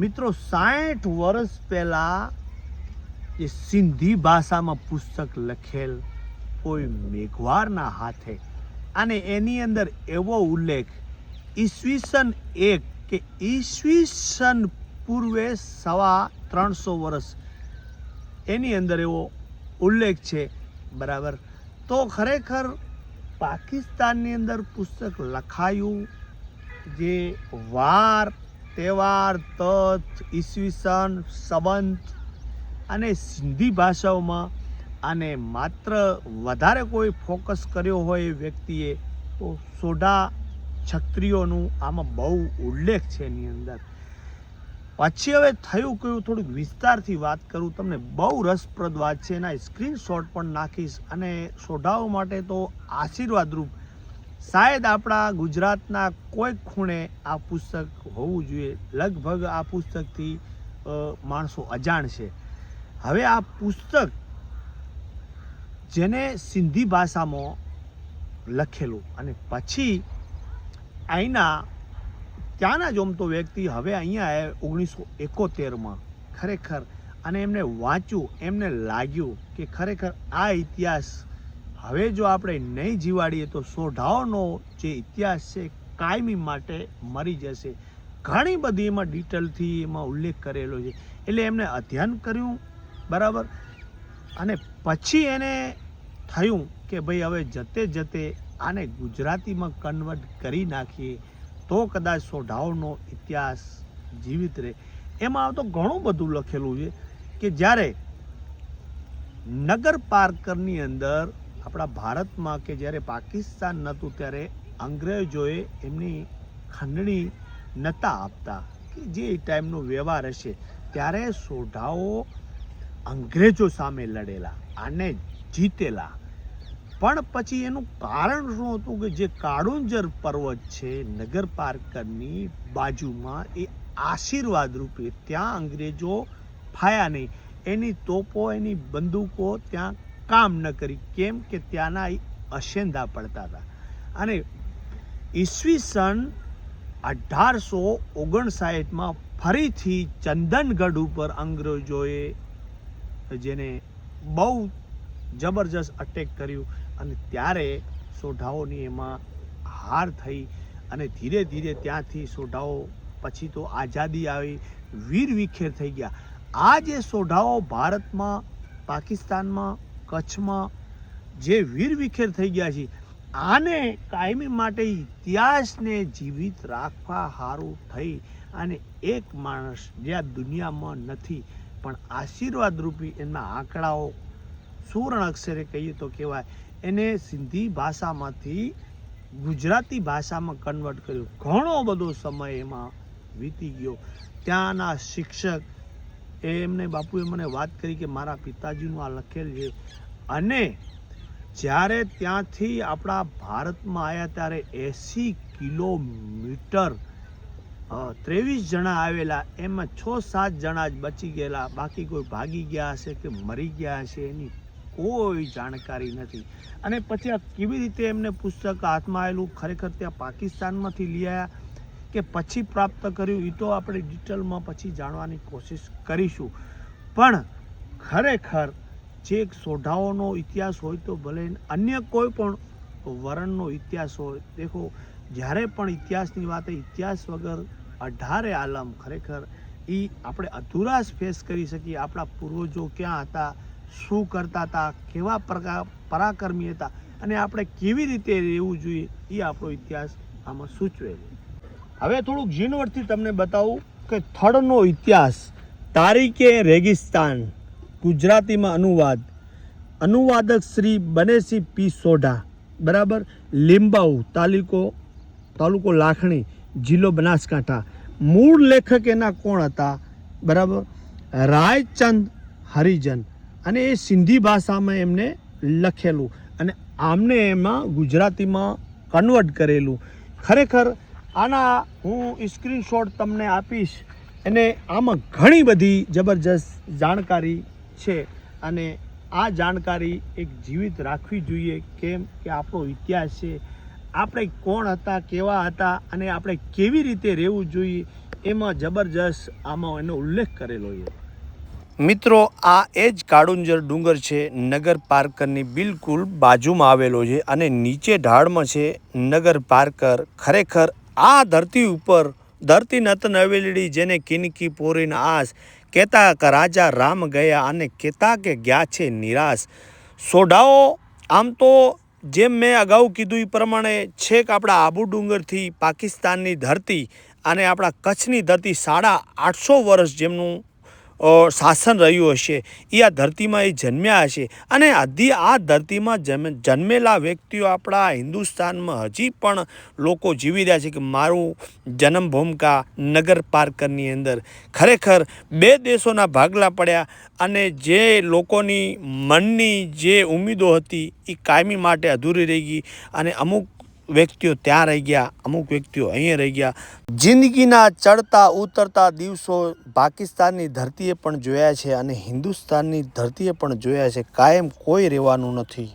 મિત્રો, સાઠ વર્ષ પહેલા જે સિંધી ભાષામાં પુસ્તક લખેલ કોઈ મેઘવારના હાથે. અને એની અંદર એવો ઉલ્લેખ, ઈસવીસન એક કે ઈસવીસન પૂર્વે સવા ત્રણસો વર્ષ એની અંદર એવો ઉલ્લેખ છે. બરાબર? તો ખરેખર પાકિસ્તાનની અંદર પુસ્તક લખાયું જે વાર તહેવાર, તથ, ઈસવીસન સંબંધ અને સિંધી ભાષાઓમાં આને માત્ર વધારે કોઈ ફોકસ કર્યો હોય વ્યક્તિએ તો સોઢા છત્રીઓનું આમાં બહુ ઉલ્લેખ છે એની અંદર. પછી હવે થયું કયું, થોડુંક વિસ્તારથી વાત કરું, તમને બહુ રસપ્રદ વાત છે, એના સ્ક્રીનશોટ પણ નાખીશ અને સોઢાઓ માટે તો આશીર્વાદરૂપ શાયદ આપણા ગુજરાતના કોઈ ખૂણે આ પુસ્તક હોવું જોઈએ. લગભગ આ પુસ્તકથી માણસો અજાણ છે. હવે આ પુસ્તક જેને સિંધી ભાષામાં લખેલું અને પછી અહીંના ત્યાંના જ ઓમ તો વ્યક્તિ હવે અહીંયા આવ્યા ઓગણીસો એકોતેરમાં ખરેખર, અને એમને વાંચ્યું, એમને લાગ્યું કે ખરેખર આ ઇતિહાસ હવે જો આપણે નહીં જીવાડીએ તો સોઢાઓનો જે ઇતિહાસ છે, કાયમી માટે મરી જશે. ઘણી બધી એમાં ડિટેલથી એમાં ઉલ્લેખ કરેલો છે. એટલે એમને અધ્યયન કર્યું, બરાબર? અને પછી એને થયું કે ભાઈ હવે જતે જતે આને ગુજરાતીમાં કન્વર્ટ કરી નાખીએ, તો કદાચ સોઢાઓનો ઇતિહાસ જીવિત રહે. એમાં તો ઘણું બધું લખેલું છે કે જ્યારે નગર પાર્કરની અંદર આપણા ભારતમાં કે જ્યારે પાકિસ્તાન નહોતું, ત્યારે અંગ્રેજોએ એમની ખંડણી નહોતા આપતા કે જે ટાઈમનો વ્યવહાર હશે, ત્યારે સોઢાઓ અંગ્રેજો સામે લડેલા આને જીતેલા. પણ પછી એનું કારણ શું હતું કે જે કાળુંજર પર્વત છે, નગર પાર્કરની બાજુમાં એ આશીર્વાદ રૂપે ત્યાં અંગ્રેજો ફાયા નહીં. એની તોપો, એની બંદૂકો ત્યાં કામ ન કરી. કેમ કે ત્યાંના અશેંદા પડતા હતા. અને ઈસવીસન અઢારસો ઓગણસાઠમાં ફરીથી ચંદનગઢ ઉપર અંગ્રેજોએ જેને બહુ જબરજસ્ત અટેક કર્યું અને ત્યારે સોઢાઓની એમાં હાર થઈ અને ધીરે ધીરે ત્યાંથી સોઢાઓ પછી તો આઝાદી આવી વીર વિખેર થઈ ગયા. આ જે સોઢાઓ ભારતમાં, પાકિસ્તાનમાં કચ્છમાં જે વીર વિખેર થઈ ગયા છે, આને કાયમી માટે ઇતિહાસને જીવિત રાખવા સારું થઈ અને એક માણસ જે આ દુનિયામાં નથી, પણ આશીર્વાદ રૂપી એના આંકડાઓ સુવર્ણ અક્ષરે કહીએ તો કહેવાય. એને સિંધી ભાષામાંથી ગુજરાતી ભાષામાં કન્વર્ટ કર્યું. ઘણો બધો સમય એમાં વીતી ગયો. ત્યાંના શિક્ષક, એમને બાપુએ મને વાત કરી કે મારા પિતાજીનું આ લખેલ છે. અને જ્યારે ત્યાંથી આપણા ભારતમાં આવ્યા ત્યારે એંસી કિલોમીટર ત્રેવીસ જણા આવેલા, એમાં છ સાત જણા જ બચી ગયેલા, બાકી કોઈ ભાગી ગયા હશે કે મરી ગયા હશે એની કોઈ જાણકારી નથી. અને પછી આ કેવી રીતે એમને પુસ્તક હાથમાં આવેલું, ખરેખર ત્યાં પાકિસ્તાનમાંથી લઈ આવ્યા કે પછી પ્રાપ્ત કર્યું એ તો આપણે ડિટેલમાં પછી જાણવાની કોશિશ કરીશું. પણ ખરેખર જે સોઢાઓનો ઇતિહાસ હોય તો ભલે અન્ય કોઈ પણ વરણનો ઇતિહાસ હોય. દેખો, જ્યારે પણ ઇતિહાસની વાત ઇતિહાસ વગર અઢારે આલમ ખરેખર એ આપણે અધુરાશ ફેસ કરી શકીએ. આપણા પૂર્વજો ક્યાં હતા, શું કરતા હતા, કેવા પ્રકાર પરાક્રમી હતા અને આપણે કેવી રીતે રહેવું જોઈએ એ આપણો ઇતિહાસ આમાં સૂચવે છે હવે થોડુંક ઝીણવટથી તમને બતાવું કે થળનો ઇતિહાસ તારીખે રેગિસ્તાન. ગુજરાતીમાં અનુવાદ. અનુવાદક શ્રી બનેસી પી સોઢા. બરાબર? લીંબાઉ તાલુકો તાલુકો લાખણી, જિલ્લો બનાસકાંઠા. મૂળ લેખક એના કોણ હતા? બરાબર? રાયચંદ હરિજન. અને એ સિંધી ભાષામાં એમને લખેલું. અને આમને એમાં ગુજરાતીમાં કન્વર્ટ કરેલું. ખરેખર આના હું સ્ક્રીનશોટ તમને આપીશ. અને આમાં ઘણી બધી જબરજસ્ત જાણકારી છે અને આ જાણકારી એક જીવિત રાખવી જોઈએ કેમ કે આપણો ઇતિહાસ છે. આપણે કોણ હતા, કેવા હતા અને આપણે કેવી રીતે રહેવું જોઈએ એમાં જબરજસ્ત આમાં એનો ઉલ્લેખ કરેલો છે. મિત્રો, આ એ જ કાળુંજર ડુંગર છે, નગર પાર્કરની બિલકુલ બાજુમાં આવેલો છે અને નીચે ઢાળમાં છે, નગર પાર્કર. ખરેખર આ ધરતી ઉપર ધરતી નતન હવેલી જેને કિનકી પોરીન આસ કહેતા રાજા રામ ગયા અને કહેતા કે ગયા છે નિરાશ. સોઢાઓ, આમ તો જેમ મેં અગાઉ કીધું એ પ્રમાણે છેક આપણા આબુ ડુંગરથી પાકિસ્તાનની ધરતી અને આપણા કચ્છની ધરતી સાડા આઠસો વર્ષ જેમનું શાસન રહ્યું હશે. એ આ ધરતીમાં એ જન્મ્યા હશે. અને આધી આ ધરતીમાં જન્મે જન્મેલા વ્યક્તિઓ આપણા હિન્દુસ્તાનમાં હજી પણ લોકો જીવી રહ્યા છે કે મારું જન્મભૂમિકા નગર પાર્કરની અંદર ખરેખર બે દેશોના ભાગલા પડ્યા અને જે લોકોની મનની જે ઉમેદો હતી એ કાયમી માટે અધૂરી રહી ગઈ. અને અમુક વ્યક્તિઓ ત્યાં રહી ગયા, અમુક વ્યક્તિઓ અહીંયા રહી ગયા. જિંદગીના ચડતા, ઉતરતા દિવસો પાકિસ્તાનની ધરતીએ પણ જોયા છે અને હિન્દુસ્તાનની ધરતીએ પણ જોયા છે. કાયમ કોઈ રહેવાનું નથી.